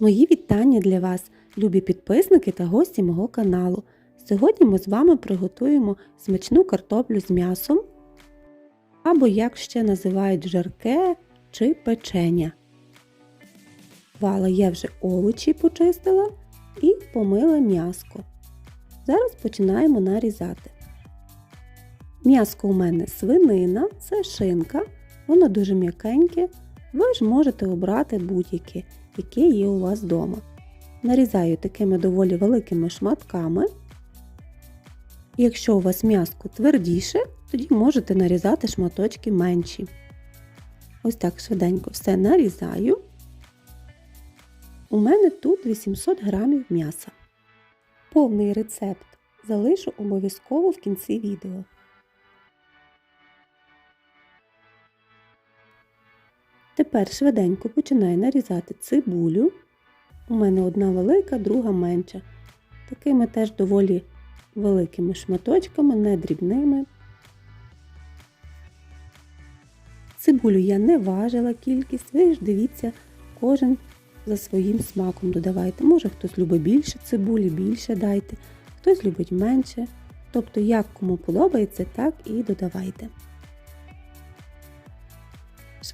Мої вітання для вас, любі підписники та гості мого каналу. Сьогодні ми з вами приготуємо смачну картоплю з м'ясом, або як ще називають жарке чи печення. Вала я вже овочі почистила і помила м'яско. Зараз починаємо нарізати. М'яско у мене свинина, це шинка, воно дуже м'якеньке. Ви ж можете обрати будь-яке, яке є у вас вдома. Нарізаю такими доволі великими шматками. Якщо у вас м'яско твердіше, тоді можете нарізати шматочки менші. Ось так швиденько все нарізаю. У мене тут 800 грамів м'яса. Повний рецепт залишу обов'язково в кінці відео. Тепер швиденько починаю нарізати цибулю. У мене одна велика, друга менша. Такими теж доволі великими шматочками, не дрібними. Цибулю я не важила кількість, ви ж дивіться, кожен за своїм смаком додавайте. Може хтось любить більше цибулі, більше дайте, хтось любить менше. Тобто, як кому подобається, так і додавайте.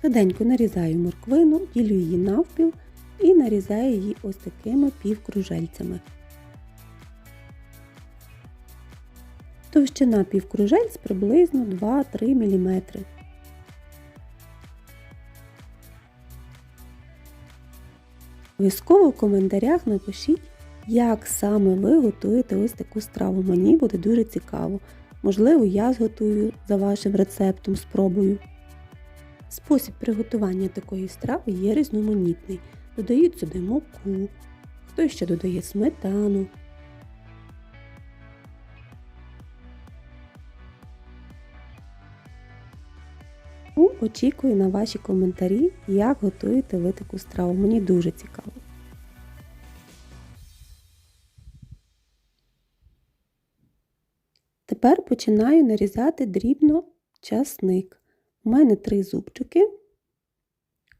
Швиденько нарізаю морквину, ділю її навпіл і нарізаю її ось такими півкружельцями. Товщина півкружельць приблизно 2-3 мм. Обов'язково в коментарях напишіть, як саме ви готуєте ось таку страву. Мені буде дуже цікаво. Можливо, я зготую за вашим рецептом, спробую. Спосіб приготування такої страви є різноманітний. Додають сюди муку, хтось ще додає сметану. Ну, Очікую на ваші коментарі, як готуєте ви таку страву. Мені дуже цікаво. Тепер починаю нарізати дрібно часник. У мене три зубчики.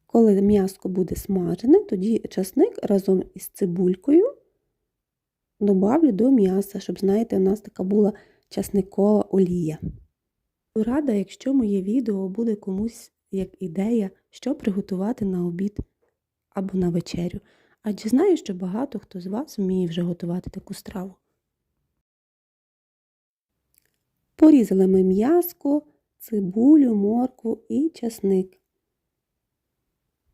Коли м'яско буде смажене, тоді часник разом із цибулькою добавлю до м'яса, щоб, знаєте, у нас така була часникова олія. Рада, якщо моє відео буде комусь як ідея, що приготувати на обід або на вечерю. Адже знаю, що багато хто з вас вміє вже готувати таку страву. Порізали ми м'яско, цибулю, моркву і часник.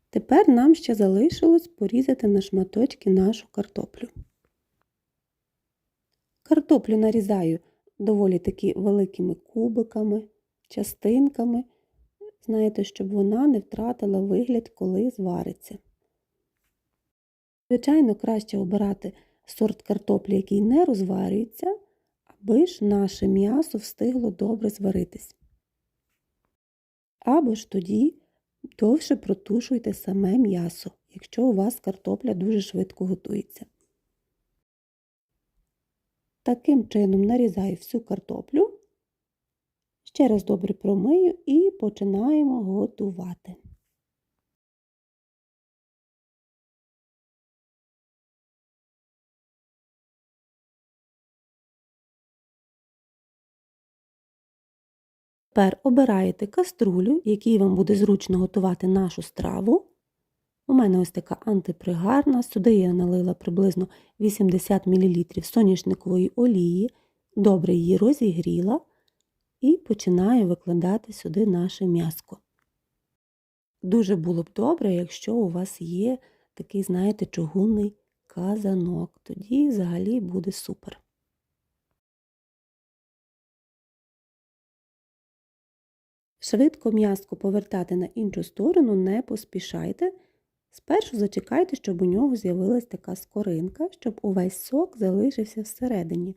Тепер нам ще залишилось порізати на шматочки нашу картоплю. Картоплю нарізаю доволі таки великими кубиками, частинками, знаєте, щоб вона не втратила вигляд, коли звариться. Звичайно, краще обирати сорт картоплі, який не розварюється, аби ж наше м'ясо встигло добре зваритись. Або ж тоді довше протушуйте саме м'ясо, якщо у вас картопля дуже швидко готується. Таким чином нарізаю всю картоплю, ще раз добре промию і починаємо готувати. Тепер обираєте каструлю, якій вам буде зручно готувати нашу страву. У мене ось така антипригарна. Сюди я налила приблизно 80 мл соняшникової олії, добре її розігріла і починаю викладати сюди наше м'яско. Дуже було б добре, якщо у вас є такий, знаєте, чугунний казанок. Тоді взагалі буде супер. Швидко м'яско повертати на іншу сторону не поспішайте. Спершу зачекайте, щоб у нього з'явилась така скоринка, щоб увесь сок залишився всередині.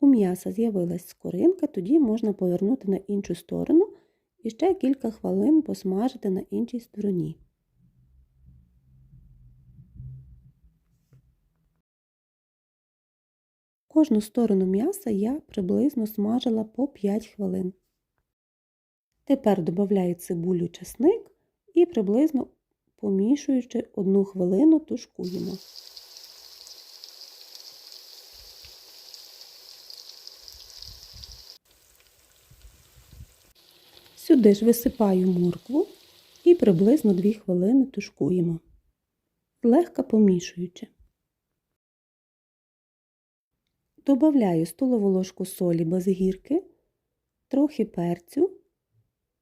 У м'яса з'явилась скоринка, тоді можна повернути на іншу сторону і ще кілька хвилин посмажити на іншій стороні. Кожну сторону м'яса я приблизно смажила по 5 хвилин. Тепер додаю цибулю часник і приблизно помішуючи одну хвилину тушкуємо. Сюди ж висипаю моркву і приблизно 2 хвилини тушкуємо, легко помішуючи. Добавляю столову ложку солі без гірки, трохи перцю,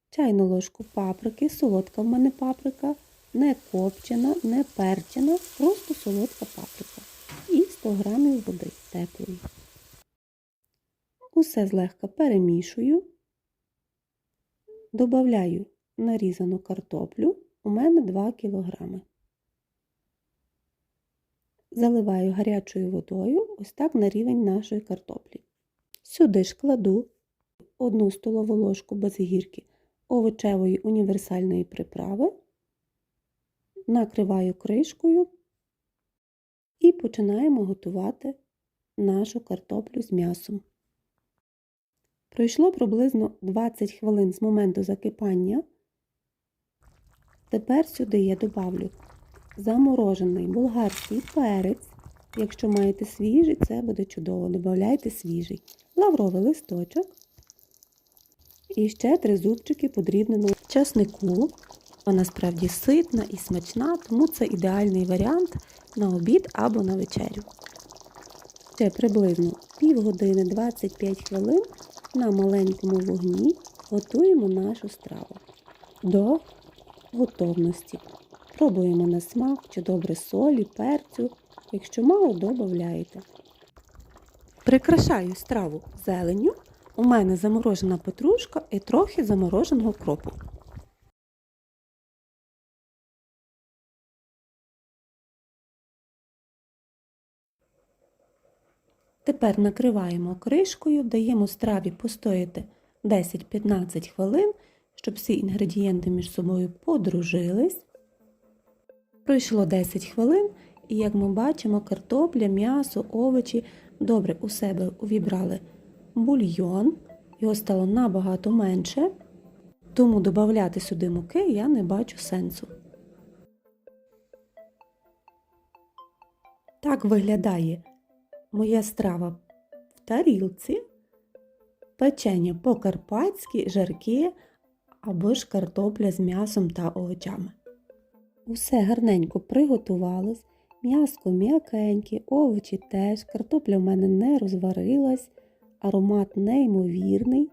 чайну ложку паприки, солодка в мене паприка, не копчена, не перчена, просто солодка паприка. І 100 грамів води теплої. Усе злегка перемішую. Добавляю нарізану картоплю, у мене 2 кг. Заливаю гарячою водою, ось так на рівень нашої картоплі. Сюди ж кладу 1 столову ложку без гірки овочевої універсальної приправи, накриваю кришкою і починаємо готувати нашу картоплю з м'ясом. Пройшло приблизно 20 хвилин з моменту закипання. Тепер сюди я добавлю заморожений болгарський перець. Якщо маєте свіжий, це буде чудово. Добавляйте свіжий, лавровий листочок. І ще три зубчики подрібненого часнику. Вона справді ситна і смачна, тому це ідеальний варіант на обід або на вечерю. Ще приблизно півгодини 25 хвилин на маленькому вогні готуємо нашу страву до готовності. Пробуємо на смак, чи добре солі, перцю. Якщо мало, додаєте. Прикрашаю страву зеленню. У мене заморожена петрушка і трохи замороженого кропу. Тепер накриваємо кришкою, даємо страві постояти 10-15 хвилин, щоб всі інгредієнти між собою подружились. Пройшло 10 хвилин, і як ми бачимо, картопля, м'ясо, овочі добре у себе увібрали бульйон, його стало набагато менше, тому додати сюди муки я не бачу сенсу. Так виглядає моя страва в тарілці, печення по-карпатськи, жарки або ж картопля з м'ясом та овочами. Усе гарненько приготувалось, м'яско м'якеньке, овочі теж, картопля в мене не розварилась, аромат неймовірний.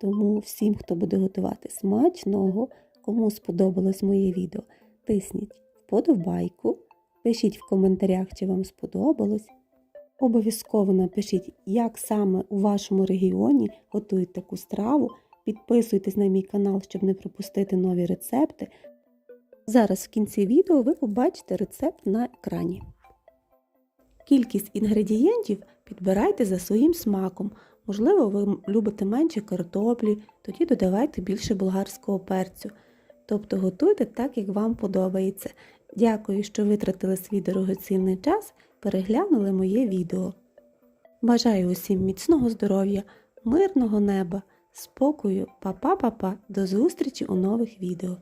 Тому всім, хто буде готувати смачного, кому сподобалось моє відео, тисніть вподобайку, пишіть в коментарях, чи вам сподобалось. Обов'язково напишіть, як саме у вашому регіоні готують таку страву. Підписуйтесь на мій канал, щоб не пропустити нові рецепти. Зараз в кінці відео ви побачите рецепт на екрані. Кількість інгредієнтів підбирайте за своїм смаком. Можливо, ви любите менше картоплі, тоді додавайте більше болгарського перцю. Тобто готуйте так, як вам подобається. Дякую, що витратили свій дорогоцінний час, переглянули моє відео. Бажаю усім міцного здоров'я, мирного неба, спокою, па-па-па-па, до зустрічі у нових відео.